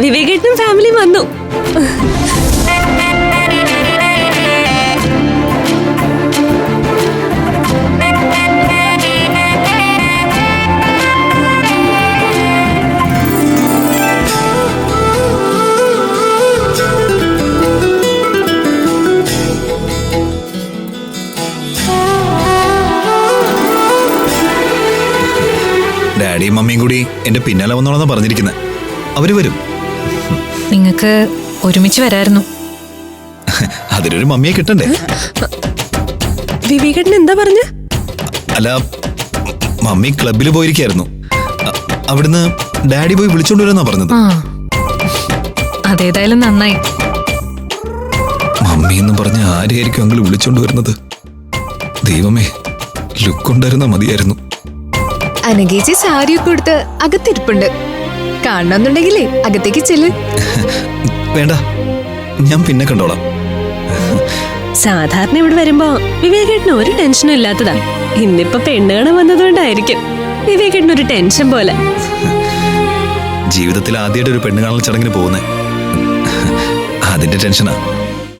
വിവേകേട്ടനും family വന്നു. ഡാഡിയും മമ്മിയും കൂടി എന്റെ പിന്നാലെ വന്നോളാന്നാ പറഞ്ഞിരിക്കുന്നത് അവർ വരും. നിങ്ങൾക്ക് ഒരുമിച്ച് വരായിരുന്നു. അതിനൊരു മമ്മിയെ കിട്ടണ്ടേ? വിവേകേട്ടൻ എന്താ പറഞ്ഞ? അല്ല മമ്മി ക്ലബിൽ പോയിരിക്കായിരുന്നു. അ- അവിടുന്ന് ഡാഡി പോയി വിളിച്ചോണ്ട് വരുമെന്നാ പറഞ്ഞത്. ആ അതേതായാലും നന്നായി. മമ്മി എന്ന് പറഞ്ഞ ആരെയായിരിക്കും അങ്കിൾ വിളിച്ചോണ്ട് വരുന്നത്? ദൈവമേ ലുക്കുണ്ടായിരുന്ന മതിയായിരുന്നു. അനഗേച്ചി സാരിയൊക്കെ കൊടുത്ത് അകത്തിരിപ്പുണ്ട്. കാണണമെന്നുണ്ടെങ്കിലേ അകത്തേക്ക് ചെല്ല്. വേണ്ട ഞാൻ പിന്നെ കണ്ടോളാം. സാധാരണ ഇവിടെ വരുമ്പോ വിവേകേട്ടന് ഒരു ടെൻഷനും ഇല്ലാത്തതാ. ഇന്നിപ്പോ പെണ്ണ് കാണാൻ വന്നതുകൊണ്ടായിരിക്കും വിവേകേട്ടന് ഒരു ടെൻഷൻ പോലെ. ജീവിതത്തിൽ ആദ്യമായിട്ട് ഒരു പെണ്ണ് കാണാൻ ചടങ്ങിന് പോകുന്നേ. അതിന്റെ ടെൻഷനാ.